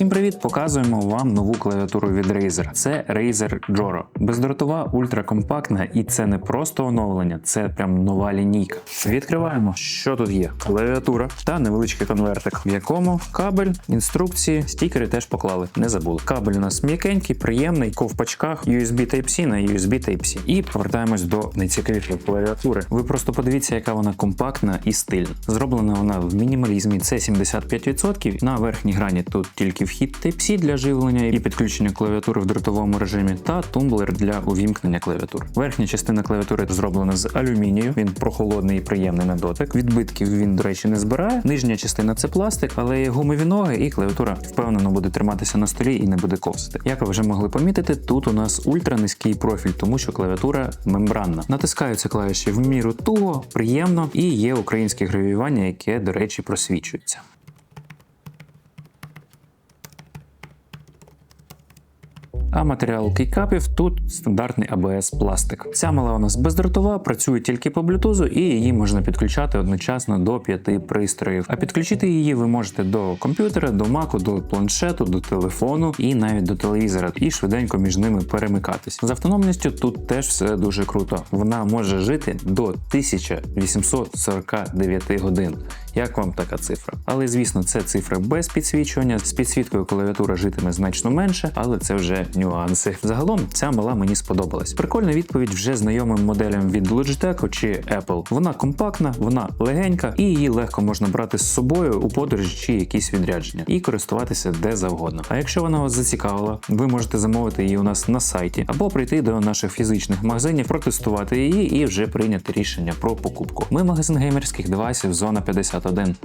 Всім привіт! Показуємо вам нову клавіатуру від Razer. Це Razer Joro. Бездротова, ультракомпактна, і це не просто оновлення, це прям нова лінійка. Відкриваємо, що тут є: клавіатура та невеличкий конвертик, в якому кабель, інструкції, стікери теж поклали. Не забули. Кабель у нас м'якенький, приємний, ковпачках, USB Type-C на USB Type-C. І повертаємось до найцікавішої клавіатури. Ви просто подивіться, яка вона компактна і стильна. Зроблена вона в мінімалізмі. Це 75%. На верхній грані тут тільки вхід Type-C для живлення і підключення клавіатури в дротовому режимі, та тумблер для увімкнення клавіатур. Верхня частина клавіатури зроблена з алюмінію. Він прохолодний і приємний на дотик. Відбитків він, до речі, не збирає. Нижня частина це пластик, але є гумові ноги, і клавіатура впевнено буде триматися на столі і не буде ковзати. Як ви вже могли помітити, тут у нас ультранизький профіль, тому що клавіатура мембранна. Натискаються клавіші в міру туго, приємно, і є українське гравіювання, яке, до речі, просвічується. А матеріал кейкапів тут стандартний ABS пластик. Ця мала у нас бездротова, працює тільки по блютузу, і її можна підключати одночасно до п'яти пристроїв. А підключити її ви можете до комп'ютера, до маку, до планшету, до телефону і навіть до телевізора, і швиденько між ними перемикатись. З автономністю тут теж все дуже круто. Вона може жити до 1849 годин. Як вам така цифра? Але звісно, це цифра без підсвічування. З підсвіткою клавіатура житиме значно менше, але це вже нюанси. Загалом ця мала мені сподобалась. Прикольна відповідь вже знайомим моделям від Logitech чи Apple. Вона компактна, вона легенька, і її легко можна брати з собою у подорожі чи якісь відрядження і користуватися де завгодно. А якщо вона вас зацікавила, ви можете замовити її у нас на сайті або прийти до наших фізичних магазинів, протестувати її і вже прийняти рішення про покупку. Ми магазин геймерських девайсів, зона 51.